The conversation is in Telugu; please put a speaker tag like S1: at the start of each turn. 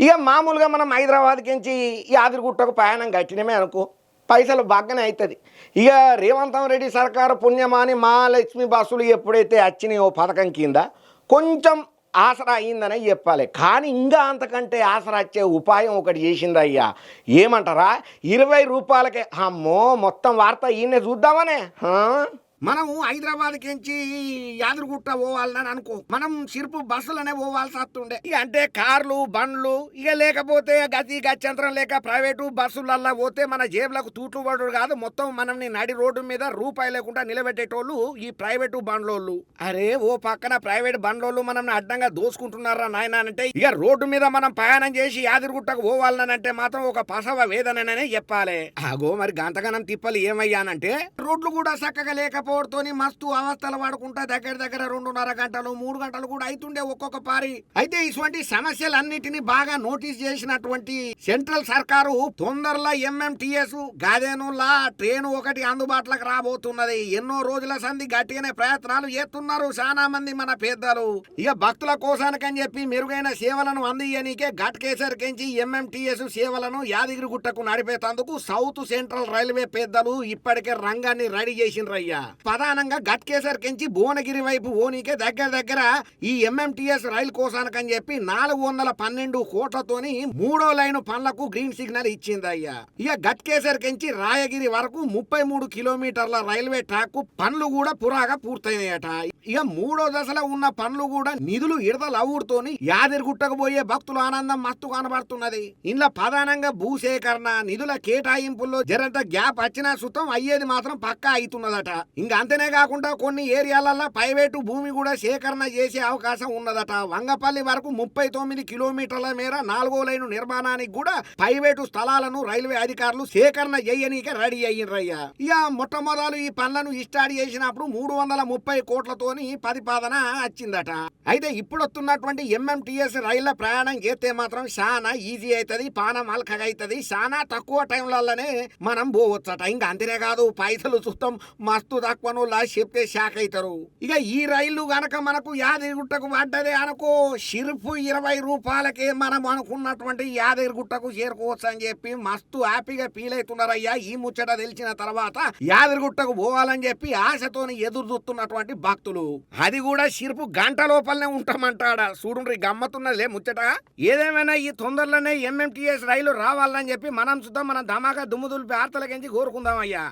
S1: ఇక మామూలుగా మనం హైదరాబాద్కి నుంచి యాదిరిగుట్టకు ప్రయాణం కట్టినమే అనుకో పైసలు బాగానే అవుతుంది ఇక రేవంతం రెడ్డి సర్కారు పుణ్యమాని మహాలక్ష్మి బస్సులు ఎప్పుడైతే వచ్చినాయో పథకం కింద కొంచెం ఆసరా అయిందని చెప్పాలి. కానీ ఇంకా అంతకంటే ఆసరా వచ్చే ఉపాయం ఒకటి చేసిందయ్యా ఏమంటారా? ఇరవై రూపాయలకే అమ్మో మొత్తం వార్త ఈయనే చూద్దామనే మనం హైదరాబాద్ కించి నుంచి యాదగిరిగుట్ట పోవాలని అనుకో. మనం సిరుపు బస్సులనే పోవాల్సి వస్తుండే. ఇక అంటే కార్లు బండ్లు ఇక లేకపోతే గతి గత్యంతరం లేక ప్రైవేటు బస్సులల్లా పోతే మన జేబులకు తూట్లు పడు కాదు. మొత్తం మనల్ని నడి రోడ్డు మీద రూపాయి లేకుండా నిలబెట్టేటోళ్ళు ఈ ప్రైవేటు బండ్లోళ్ళు. అరే ఓ పక్కన ప్రైవేట్ బండ్లోళ్ళు మనం అడ్డంగా దోసుకుంటున్నారా నాయన అంటే ఇక రోడ్డు మీద మనం ప్రయాణం చేసి యాదగిరిగుట్టకు పోవాలని అంటే మాత్రం ఒక పసవ వేదననే చెప్పాలి. ఆగో మరి గంతగనం తిప్పలు ఏమయ్యానంటే రోడ్లు కూడా చక్కగా లేకపోతే లేకపోవడంతోని మస్తు అవస్థలు పడుకుంటా దగ్గర దగ్గర రెండున్నర గంటలు మూడు గంటలు కూడా అవుతుండే ఒక్కొక్క పారి. అయితే ఇటువంటి సమస్యలన్నిటిని బాగా నోటీస్ చేసినటువంటి సెంట్రల్ సర్కారు తొందరలో ఎంఎంటిఎస్ గాదేనులా ట్రైన్ ఒకటి అందుబాటులోకి రాబోతున్నది. ఎన్నో రోజుల సంధి గట్టిగానే ప్రయత్నాలు చేస్తున్నారు చాలా మంది మన పెద్దలు. ఇక భక్తుల కోసానికని చెప్పి మెరుగైన సేవలను అందియనికే ఘట్కేసర్ కెంచి ఎంఎంటీఎస్ సేవలను యాదగిరిగుట్టకు నడిపేటందుకు సౌత్ సెంట్రల్ రైల్వే పెద్దలు ఇప్పటికే రంగాన్ని రెడీ చేసిండ్రయ్యా. ప్రధానంగా గట్కేసర్ కెంచి భువనగిరి వైపు ఓనికే దగ్గర దగ్గర ఈ ఎంఎంటీఎస్ రైలు కోసానికని చెప్పి నాలుగు వందల పన్నెండు కోట్లతోని మూడో లైన్ పనులకు గ్రీన్ సిగ్నల్ ఇచ్చిందయ్యా. ఇక గట్కేసర్ కెంచి రాయగిరి వరకు ముప్పై మూడు కిలోమీటర్ల రైల్వే ట్రాక్ పనులు కూడా పురాగా పూర్తయినాయట. ఇక మూడో దశలో ఉన్న పనులు కూడా నిధులు ఇడదల అవుడుతోని యాదిరిగుట్టకు పోయే భక్తుల ఆనందం మస్తు కనబడుతున్నది. ఇంట్లో ప్రధానంగా భూసేకరణ నిధుల కేటాయింపుల్లో జరంత గ్యాప్ వచ్చినా సుతం అయ్యేది మాత్రం పక్కా అవుతున్నదట. ఇంకా అంతేనే కాకుండా కొన్ని ఏరియాలలో ప్రైవేటు భూమి కూడా సేకరణ చేసే అవకాశం ఉన్నదట. వంగపల్లి వరకు ముప్పై తొమ్మిది కిలోమీటర్ల మేర నాలుగో లైను నిర్మాణానికి కూడా ప్రైవేటు స్థలాలను రైల్వే అధికారులు సేకరణ చేయనీకే రెడీ అయ్యిండ్రయ్యా. ఇక మొట్టమొదలు ఈ పనులను ఇస్టార్ట్ చేసినప్పుడు మూడు వందల ముప్పై కోట్లతోని ప్రతిపాదన వచ్చిందట. అయితే ఇప్పుడు వస్తున్నటువంటి ఎంఎంటిఎస్ రైళ్ళ ప్రయాణం చేస్తే మాత్రం చాలా ఈజీ అవుతుంది పానం అల్కగా అవుతుంది చాలా తక్కువ టైంలలోనే మనం పోవచ్చట. ఇంకా అంతేనే కాదు పైసలు చూస్తాం మస్తు తక్కువ లా చెప్తే షాక్ అవుతారు ఇక ఈ రైలు గనక మనకు యాదగిరిగుట్టకు పడ్డదే అనుకో షిరుపు ఇరవై రూపాయలకే మనం అనుకున్నటువంటి యాదగిరిగుట్టకు చేరుకోవచ్చు అని చెప్పి మస్తు హ్యాపీగా ఫీల్ అవుతున్నారయ్యా. ఈ ముచ్చట తెలిసిన తర్వాత యాదగిరిగుట్టకు పోవాలని చెప్పి ఆశతోని ఎదురు చూస్తున్నటువంటి భక్తులు. అది కూడా సిరుపు గంట లోపలనే ఉంటామంటాడా? చూడుండ్రి గమ్మతున్నదిలే ముచ్చట. ఏదేమైనా ఈ తొందరలోనే ఎంఎంటీఎస్ రైలు రావాలని చెప్పి మనం చూద్దాం మన ధమాకా దుమ్ము దులిపి ఆర్తలకించి కోరుకుందాం అయ్యా